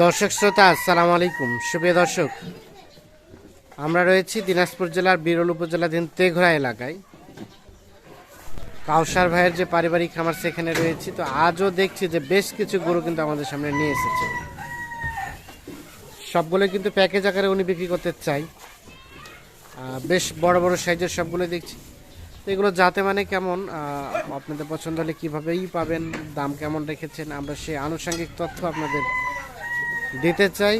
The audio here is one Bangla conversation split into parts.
দর্শক শ্রোতা, আসসালামু আলাইকুম। সুপ্রিয় দর্শক, আমরা রয়েছি দিনাজপুর জেলার বিরল উপজেলাধীন তেঘরা এলাকায়। কাউসার ভাইয়ের যে পারিবারিক খামার সেখানে রয়েছি, তো আজও দেখছি যে বেশ কিছু গরু কিন্তু আমাদের সামনে নিয়ে এসেছে। সবগুলো কিন্তু প্যাকেজ আকারে উনি বিক্রি করতে চাই। বেশ বড় বড় সাইজের সবগুলো দেখছি। এগুলো যাতে মানে কেমন? আপনাদের পছন্দ হলে কীভাবেই পাবেন? দাম কেমন রেখেছেন? আমরা সেই আনুষঙ্গিক তথ্য আপনাদের দিতে চাই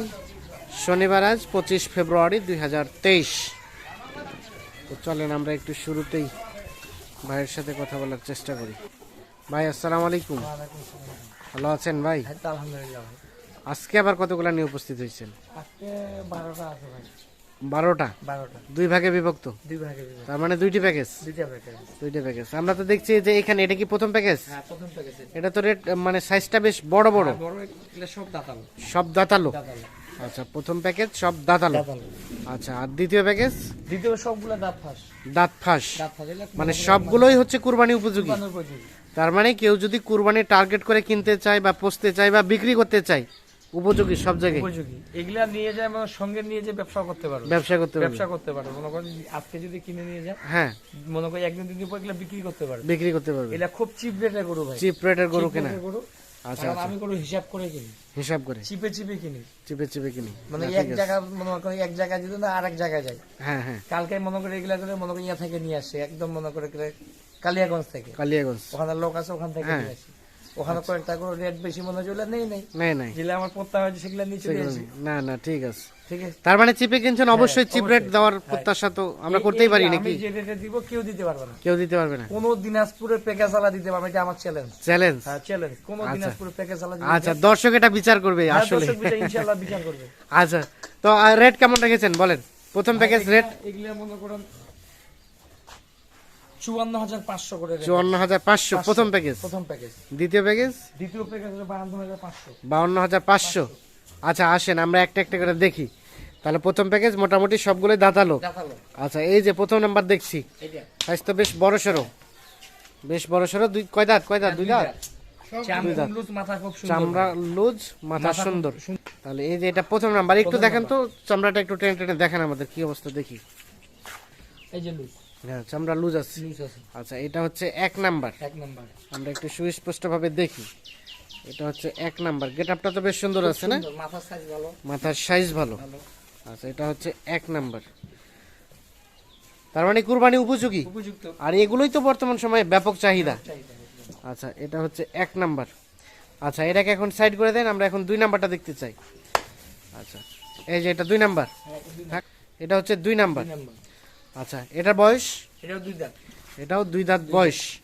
শনিবার আজ পঁচিশ ফেব্রুয়ারি দুই হাজার তেইশ। তো চলেন আমরা একটু শুরুতেই ভাইয়ের সাথে কথা বলার চেষ্টা করি। ভাই আসসালাম আলাইকুম। ভালো আছেন ভাই? আলহামদুলিল্লাহ আজকে আবার কতগুলা নিয়ে উপস্থিত হয়েছেন? আজকে বারোটা আছে ভাই। বারোটা? বারোটা। দুই ভাগে বিভক্ত? দুই ভাগে বিভক্ত। তার মানে দুইটি প্যাকেজ দুইটা প্যাকেজ দুইটা প্যাকেজ আমরা তো দেখছি যে এখানে এটা কি প্রথম প্যাকেজ হ্যাঁ প্রথম প্যাকেজ এটা। তো রেট মানে সাইজটা বেশ বড় বড়। বড় এগুলো সব দাতাল। সব দাতালো? আচ্ছা প্রথম প্যাকেজ সব দাতালো? আচ্ছা আর দ্বিতীয় প্যাকেজ দ্বিতীয় সবগুলো দাঁত ফাঁস। ফাঁস। মানে সবগুলোই হচ্ছে কুরবানি উপযোগী। তার মানে কেউ যদি কুরবানি টার্গেট করে কিনতে চায় বা পুষতে চায় বা বিক্রি করতে চায় উপযোগী সব জায়গায়। উপযোগী। এগুলা নিয়ে যায় সঙ্গে নিয়ে যে ব্যবসা করতে পারবে। ব্যবসা করতে পারবে। ব্যবসা করতে পারবে। মনে করেন আজকে যদি কিনে নিয়ে যান হ্যাঁ। মনে করি একদিন দুদিন পর এগুলা বিক্রি করতে পারবে। বিক্রি করতে পারবে। এটা খুব চিপ রেটের গরু ভাই। চিপ রেটের গরু কেনা। আচ্ছা আচ্ছা। আমি হিসাব করে কিনি। হিসাব করে। চিপে চিপে কিনি। চিপে চিপে কিনি। মানে এক জায়গা মনে এক জায়গায় যদি না আর এক জায়গায় যাই। হ্যাঁ হ্যাঁ। কালকে মনে করে এগুলা করে মনে করি ইয়া থেকে নিয়ে আসে একদম মনে করে কালিয়াগঞ্জ থেকে। কালিয়াগঞ্জ। ওখানে লোক আছে ওখান থেকে হ্যাঁ। নিয়ে আসি। ওখানে কয়েকটা করে রেট বেশি মনে হচ্ছে নেই নেই। নাই নাই। যেগুলো আমার পড়তে হয় সেগুলো নেই। না না ঠিক আছে। ঠিক আছে? তার মানে চিপে কিনছেন অবশ্যই চিপ রেট দেওয়ার প্রত্যাশা তো আমরা করতেই পারি নাকি? আমি যে রেটে দিব কেউ দিতে পারবে না। কেউ দিতে পারবে না। কোন দিনাজপুরের প্যাকেজ আলা দিতে পারবে এটা আমার চ্যালেঞ্জ চ্যালেঞ্জ হ্যাঁ চ্যালেঞ্জ কোন দিনাজপুরের প্যাকেজ আলা দিতে আচ্ছা দর্শক এটা বিচার করবে হ্যাঁ, আসলে। দর্শক বিচার ইনশাআল্লাহ বিচার করবে। আচ্ছা তো রেট কেমন রেখেছেন বলেন। প্রথম প্যাকেজ রেট এগুলা মনে করেন চুয়ান্ন হাজার পাঁচশো করে চুয়ান্ন হাজার পাঁচশো প্রথম প্যাকেজ প্রথম প্যাকেজ দ্বিতীয় প্যাকেজ দ্বিতীয় প্যাকেজ বাহান্ন হাজার পাঁচশো। বাউন্ন হাজার পাঁচশো? আচ্ছা আসেন আমরা একটা একটা করে দেখি। তাহলে প্রথম প্যাকেজ মোটামুটি সবগুলোই দাঁতালো। আচ্ছা এই যে প্রথম নাম্বার দেখছি। বেশ বড় সড়ো বেশ বড় সড়ো দুই কয় দাঁত? কয় দাঁত? দুই দাঁত? চামড়া লুজ মাথা সুন্দর। তাহলে এই যে এটা প্রথম নাম্বার একটু দেখেন তো চামড়াটা একটু টেনে টেনে দেখেন আমাদের কি অবস্থা দেখি। এই যে লুজ। চামড়া লুজ আছে। আচ্ছা এটা হচ্ছে এক নাম্বার। এক নাম্বার। আমরা একটু সুস্পষ্ট ভাবে দেখি। এটা হচ্ছে এক নাম্বার। গেট আপটা তো বেশ সুন্দর আছে না? মাথার সাইজ ভালো। মাথার সাইজ ভালো। আচ্ছা এটা হচ্ছে এক নাম্বার। তার মানে কুরবানি উপযোগী? আর এগুলোই তো বর্তমান সময়ে ব্যাপক চাহিদা। চাহিদা আচ্ছা এটা হচ্ছে এক নাম্বার। আচ্ছা এটাকে এখন সাইড করে দেন আমরা এখন দুই নাম্বারটা দেখতে চাই। আচ্ছা এই যে এটা দুই নাম্বার। হ্যাঁ। এটা হচ্ছে দুই নাম্বার। আচ্ছা এটা বয়স? এটাও দুই দাঁত। এটাও দুই দাঁত বয়স।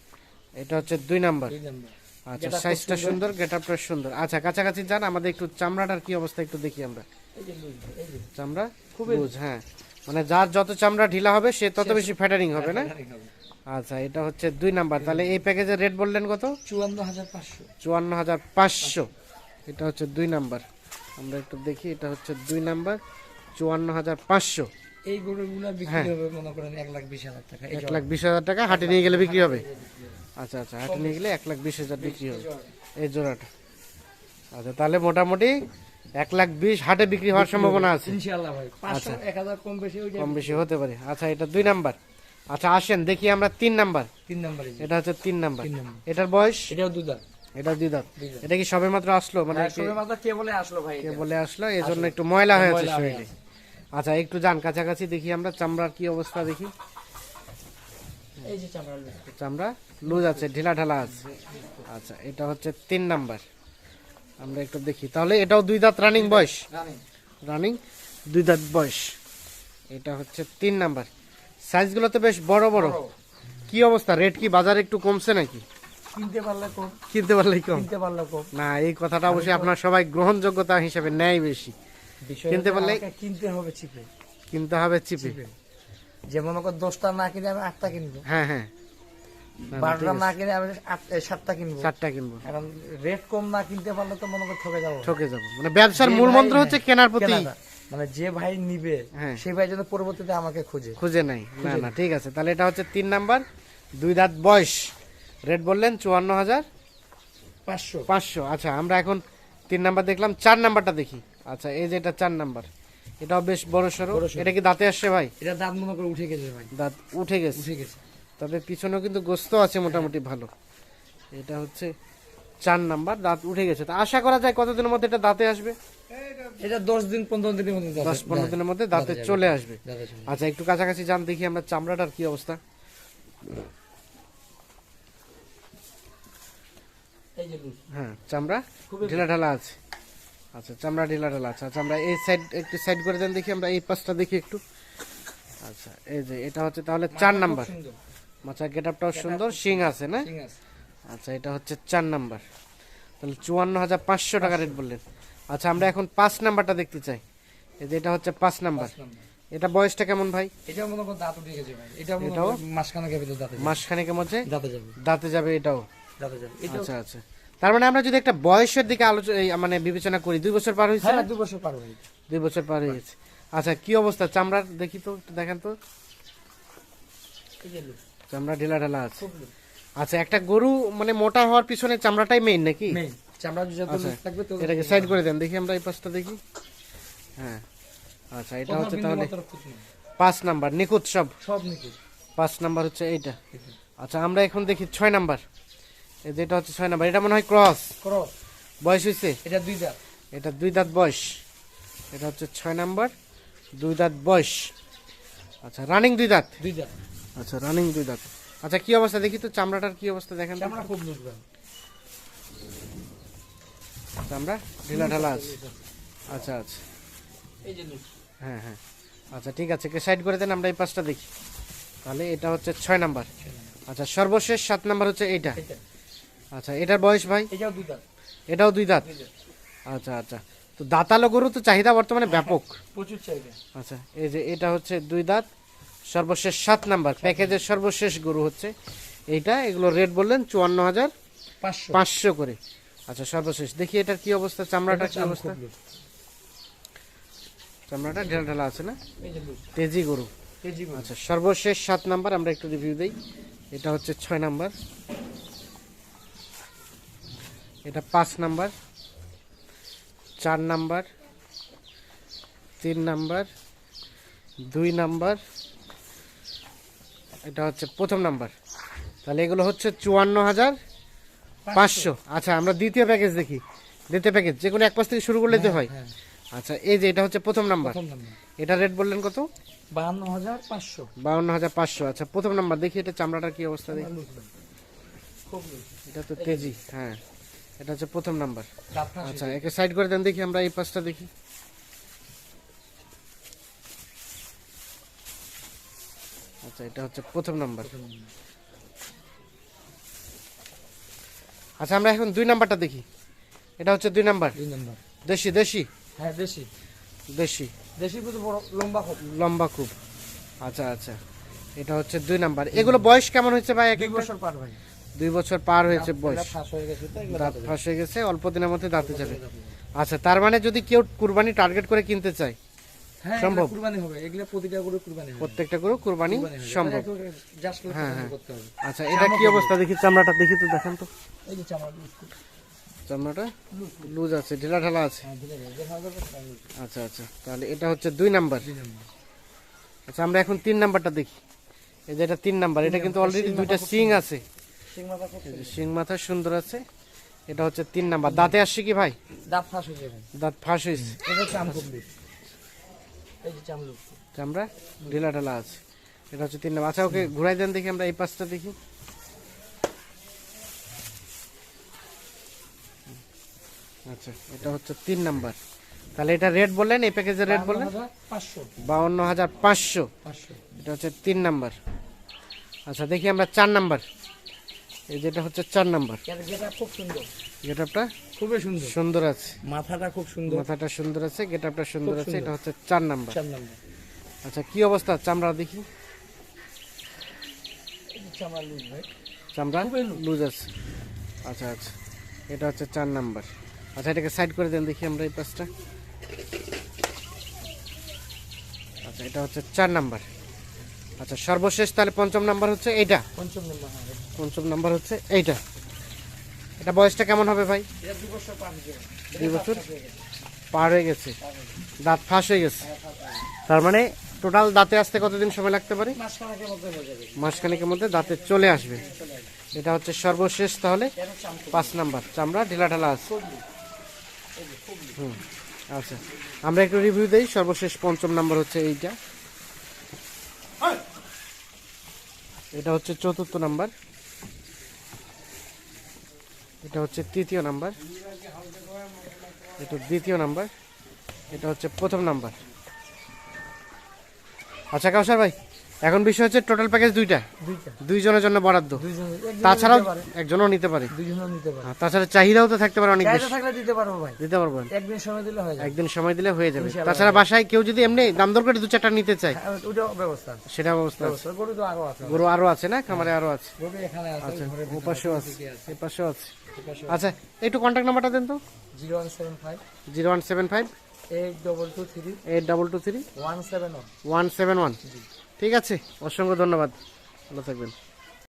এটা হচ্ছে দুই নাম্বার। দুই নাম্বার। আচ্ছা সাইজটা সুন্দর। সুন্দর গেট আপটা সুন্দর। আচ্ছা কাছাকাছি যান আমাদের একটু চামড়াটার কি অবস্থা একটু দেখি আমরা। এই যে এই যে। চামড়া? খুবই- হ্যাঁ। মানে যার যত চামড়া ঢিলা হবে সে তত বেশি ফ্যাটারিং হবে না? আচ্ছা এটা হচ্ছে দুই নাম্বার। তাহলে এই প্যাকেজের রেট বললেন কত? চুয়ান্ন হাজার পাঁচশো। চুয়ান্ন হাজার পাঁচশো। এটা হচ্ছে দুই নাম্বার। আমরা একটু দেখি এটা হচ্ছে দুই নাম্বার। চুয়ান্ন হাজার পাঁচশো। এই গরুগুলা বিক্রি হ্যাঁ। হবে মনে করেন এক লাখ বিশ হাজার টাকা। এক লাখ বিশ হাজার টাকা হাটে নিয়ে গেলে বিক্রি হবে? আচ্ছা আচ্ছা হাটে নিয়ে গেলে এক লাখ বিশ হাজার বিক্রি হবে। এই জোড়াটা। আচ্ছা তাহলে মোটামুটি এক লাখ বিশ হাটে বিক্রি হওয়ার সম্ভাবনা আছে? ইনশাআল্লাহ ভাই। পাঁচশো এক হাজার কম বেশি কম বেশি হতে পারে। আচ্ছা এটা দুই নাম্বার। আচ্ছা আসেন দেখি আমরা তিন নাম্বার। তিন নাম্বারে এটা হচ্ছে তিন নাম্বার। এটার বয়স? এটাও দাঁত। এটা দুই দাঁত। এটা কি সবে মাত্র আসলো? মানে হ্যাঁ, সবে মাত্র কে বলে আসলো ভাই কে বলে আসলো? এই জন্য একটু ময়লা হয়ে আছে শরীরে। আচ্ছা একটু যান কাছাকাছি দেখি আমরা চামড়ার কি অবস্থা দেখি। এই যে চামড়া লুজ। চামড়া লুজ আছে ঢিলা ঢালা আছে। আচ্ছা এটা হচ্ছে তিন নাম্বার। আমরা একটু দেখি। তাহলে এটাও দুই দাঁত রানিং বয়স? রানিং দুই দাঁত বয়স। এটা হচ্ছে তিন নাম্বার। সাইজগুলো তো বেশ বড় বড়। কি অবস্থা? রেট কি বাজারে একটু কমছে নাকি? কিনতে পারলে কম। কিনতে পারলেই কম। কিনতে পারলে কম। না এই কথাটা অবশ্যই আপনার সবাই গ্রহণযোগ্যতা হিসেবে নেয় বেশি। কিনতে পারলে- কিনতে হবে চিপে কিনতে হবে চিপে যে মনে কর দশটা না কিনে আমি আটটা কিনবো। হ্যাঁ হ্যাঁ। বারোটা না কিনে আমি সাতটা কিনবো। চারটা কিনবো। এখন রেট কম না কিনতে পারলে তো মনে কর ঠকে যাব। ঠকে যাব। মানে ব্যবসার মূল মন্ত্র হচ্ছে কেনার প্রতি মানে যে ভাই নিবে হ্যাঁ। সেই ভাই যেন পরবর্তীতে আমাকে খুঁজে। খুঁজে নাই না না ঠিক আছে। তাহলে এটা হচ্ছে তিন নাম্বার। দুই দাঁত বয়স। রেট বললেন চুয়ান্ন হাজার পাঁচশো। পাঁচশো। আচ্ছা আমরা এখন তিন নাম্বার দেখলাম চার নাম্বারটা দেখি। আচ্ছা এই যে এটা চার নাম্বার এটাও বেশ বড় সড়ো এটা কি দাঁতে আসছে ভাই? এটা দাঁত মনে করে উঠে গেছে ভাই। দাঁত উঠে গেছে। উঠে গেছে। তবে পিছনেও কিন্তু গোস্ত আছে মোটামুটি ভালো। এটা হচ্ছে চার নাম্বার দাঁত উঠে গেছে। তা আশা করা যায় কতদিনের মধ্যে এটা দাঁতে আসবে? এটা দশ দিন পনেরো দিনের মধ্যে দাঁতে- দশ পনেরো দিনের মধ্যে দাঁতে চলে আসবে। আচ্ছা একটু কাছাকাছি যান দেখি আমরা চামড়াটার কি অবস্থা। এই যে লুজ। হ্যাঁ চামড়া ঢিলা ঢালা আছে। আচ্ছা চামড়া ঢিলা ঢালা আছে আচ্ছা আমরা এই সাইড একটু সাইড করে দেন দেখি আমরা এই পাশটা দেখি একটু। আচ্ছা এই যে এটা হচ্ছে তাহলে চার নাম্বার। মাছা গেট আপটাও সুন্দর শিং আছে না? আচ্ছা এটা হচ্ছে চার নাম্বার। তাহলে চুয়ান্ন হাজার পাঁচশো টাকা রেট বললেন। আচ্ছা আমরা এখন পাঁচ নাম্বারটা দেখতে চাই। এই যে এটা হচ্ছে পাঁচ নাম্বার। এটা বয়সটা কেমন ভাই? এটাও মনে করো দাঁত উঠে গেছে ভাই। এটা ভিতরে দাঁতে। মাসখানেকের মধ্যে? দাঁতে যাবে। দাঁতে যাবে এটাও? দাঁতে যাবে। আচ্ছা আচ্ছা। তার মানে আমরা যদি একটা বয়সের দিকে আলোচনা মানে বিবেচনা করি দুই বছর পার হয়েছে হ্যাঁ না? বছর পার হয়ে গেছে। দুই বছর পার হয়ে গেছে আচ্ছা কি অবস্থা? চামড়ার দেখি তো একটু দেখেন তো। চামড়া ঢেলা ঢেলা আছে। আচ্ছা একটা গরু মানে মোটা হওয়ার পিছনে চামড়াটাই মেইন নাকি? চামড়া যত আচ্ছা, থাকবে এটাকে সাইড করে দেন দেখি আমরা এই পাশটা দেখি। হ্যাঁ। আচ্ছা এটা হচ্ছে তাহলে। পাঁচ নাম্বার নিখুঁত সব। সব নিখুঁত। পাঁচ নাম্বার হচ্ছে এইটা। আচ্ছা আমরা এখন দেখি ছয় নাম্বার। যেটা হচ্ছে ছয় নাম্বার এটা মনে হয় ক্রস। ক্রস। বয়স হয়েছে এটা দুই দাঁত। এটা দুই দাঁত বয়স। এটা হচ্ছে ছয় নাম্বার দুই দাঁত বয়স। আচ্ছা রানিং দুই দাঁত? দুই দাঁত। আচ্ছা রানিং দুই দাঁত। আচ্ছা কি অবস্থা? দেখি তো চামড়াটার কি অবস্থা দেখেন। চামড়া খুব লুজ চামড়া ঢিলা ঢালা আছে। আচ্ছা আচ্ছা। এই যে হ্যাঁ হ্যাঁ। আচ্ছা ঠিক আছে কে সাইড করে দেন আমরা এই পাঁচটা দেখি। তাহলে এটা হচ্ছে ছয় নাম্বার। আচ্ছা সর্বশেষ সাত নাম্বার হচ্ছে এইটা। আচ্ছা এটার বয়স ভাই? এটাও দুই দাঁত। এটাও দুই দাঁত? আচ্ছা আচ্ছা। তো দাঁতালো গরু তো চাহিদা বর্তমানে ব্যাপক। প্রচুর চাহিদা। আচ্ছা এই যে এটা হচ্ছে দুই দাঁত সর্বশেষ সাত নাম্বার। প্যাকেজের সর্বশেষ গরু হচ্ছে এইটা এগুলো রেট বললেন চুয়ান্ন হাজার পাঁচশো। করে। আচ্ছা সর্বশেষ। দেখি এটার কি অবস্থা চামড়াটা কি অবস্থা? চামড়াটা ঢেলা ঢেলা আছে না? তেজি গরু। আচ্ছা সর্বশেষ সাত নাম্বার আমরা একটু রিভিউ দিই। এটা হচ্ছে ছয় নাম্বার। এটা পাঁচ নাম্বার চার নাম্বার তিন নাম্বার দুই নাম্বার এটা হচ্ছে প্রথম নাম্বার। তাহলে এগুলো হচ্ছে চুয়ান্ন হাজার পাঁচশো। আচ্ছা আমরা দ্বিতীয় প্যাকেজ দেখি। দ্বিতীয় প্যাকেজ যে কোনো এক পাশ থেকে শুরু করলে তো হয় হ্যাঁ। আচ্ছা এই যে এটা হচ্ছে প্রথম নাম্বার। এটা রেট বললেন কত? বাহান্ন হাজার পাঁচশো। বাউন্ন হাজার পাঁচশো। আচ্ছা প্রথম নাম্বার দেখি এটা চামড়াটার কি অবস্থা দেখি। এটা তো তেজি হ্যাঁ। এটা হচ্ছে প্রথম নাম্বার। আচ্ছা একে সাইড করে দেন দেখি আমরা এই পাশটা দেখি। আচ্ছা এটা হচ্ছে প্রথম নাম্বার। আচ্ছা আমরা এখন দুই নাম্বারটা দেখি। এটা হচ্ছে দুই নাম্বার। দুই নাম্বার। দেশি দেশি? হ্যাঁ দেশি। দেশি। দেশি কিন্তু বড় লম্বা খুব। লম্বা খুব। আচ্ছা আচ্ছা। এটা হচ্ছে দুই নাম্বার। এগুলো বয়স কেমন হয়েছে ভাই এক বছর পার ভাই। দুই বছর পার হয়েছে বয়স। দাঁত ফাঁস হয়ে গেছে অল্প দিনের মধ্যে দাঁতে যাবে। আচ্ছা তার মানে যদি কেউ কুরবানি টার্গেট করে কিনতে চায় হ্যাঁ সম্ভব। সম্ভব? কুরবানি হবে এগুলো প্রতিটা কুরবানি প্রত্যেকটা করে কুরবানি সম্ভব। হ্যাঁ, হ্যাঁ। আচ্ছা এটা কি অবস্থা? দেখি চামড়াটা দেখি তো দেখান তো। এই যে চামড়া চামড়াটা? লুজ আছে ঢিলা ঢালা আছে। হ্যাঁ। আচ্ছা আচ্ছা তাহলে এটা হচ্ছে দুই নাম্বার। দুই নাম্বার। আচ্ছা আমরা এখন তিন নাম্বারটা দেখি। এই যে এটা তিন নাম্বার এটা কিন্তু অলরেডি দুইটা সিং আছে। সিং মাথা সুন্দর। আছে এটা হচ্ছে তিন নাম্বার। দাঁতে আসছে কি ভাই? দাঁত ফাঁস হয়ে যাবে। দাঁত ফাঁস হয়েছে। চামড়া। ঢিলা ঢালা আছে। এটা হচ্ছে তিন নাম্বার। আচ্ছা ওকে ঘুরাই দেন দেখি আমরা এই পাশটা দেখি। আচ্ছা এটা হচ্ছে তিন নাম্বার। তাহলে এটা রেট বললেন এই প্যাকেজের রেট বললেন? বাউন্ন হাজার পাঁচশো। এটা হচ্ছে তিন নাম্বার। আচ্ছা দেখি আমরা চার নাম্বার। এই যেটা হচ্ছে চার নাম্বার। গেটা খুব সুন্দর। গেটআপটা খুবই সুন্দর। সুন্দর আছে। মাথাটা খুব সুন্দর। মাথাটা সুন্দর আছে গেটআপটা সুন্দর আছে এটা হচ্ছে চার নাম্বার। চার নাম্বার। আচ্ছা কি অবস্থা? চামড়া দেখি। চামড়া লুজ ভাই। চামড়া লুজ। লুজ আছে। আচ্ছা আচ্ছা। এটা হচ্ছে চার নাম্বার। আচ্ছা এটাকে সাইড করে দেন দেখি আমরা এই পাশটা। আচ্ছা এটা হচ্ছে চার নাম্বার। আচ্ছা সর্বশেষ তাহলে পঞ্চম নাম্বার হচ্ছে এইটা? পঞ্চম নাম্বার হ্যাঁ পঞ্চম নাম্বার হচ্ছে এইটা। এটা বয়সটা কেমন হবে ভাই? হয়ে দুই বছর পার হয়ে গেছে। দাঁত ফাঁস হয়ে গেছে। তার মানে টোটাল দাঁতে আসতে কতদিন সময় লাগতে পারে? মাসখানেকের মধ্যে হয়ে যাবে। মাসখানেকের মধ্যে দাঁতে চলে আসবে। এটা হচ্ছে সর্বশেষ তাহলে পাঁচ নাম্বার। চামড়া ঢিলা ঢালা আছে। হুম আচ্ছা। আমরা একটু রিভিউ দিই। সর্বশেষ পঞ্চম নাম্বার হচ্ছে এইটা। এটা হচ্ছে চতুর্থ নাম্বার। এটা হচ্ছে তৃতীয় নাম্বার। এটা দ্বিতীয় নাম্বার। এটা হচ্ছে প্রথম নাম্বার। আচ্ছা কাউসার ভাই এখন বিষয় হচ্ছে টোটাল প্যাকেজ দুইটা। দুইজনের জন্য বরাদ্দ। তাছাড়াও একজনও নিতে পারে। তাছাড়া চাহিদাও তো থাকতে পারে অনেক দিতে পারব একদিন সময় দিলে হয়ে যাবে। তাছাড়া বাসায় কেউ যদি এমনি দাম দর করে দু চারটা নিতে চায় হ্যাঁ, ব্যবস্থা সেটা ব্যবস্থা গরু আরও আছে। গরু আরও আছে না? খামারে কন্ট্যাক্ট আছে। আচ্ছা, আচ্ছা, দেন তো। আছে আচ্ছা seven five. Zero one seven five. Eight double two three. Eight double two three. One seven one. One seven one. ঠিক আছে? অসংখ্য ধন্যবাদ। ভালো থাকবেন।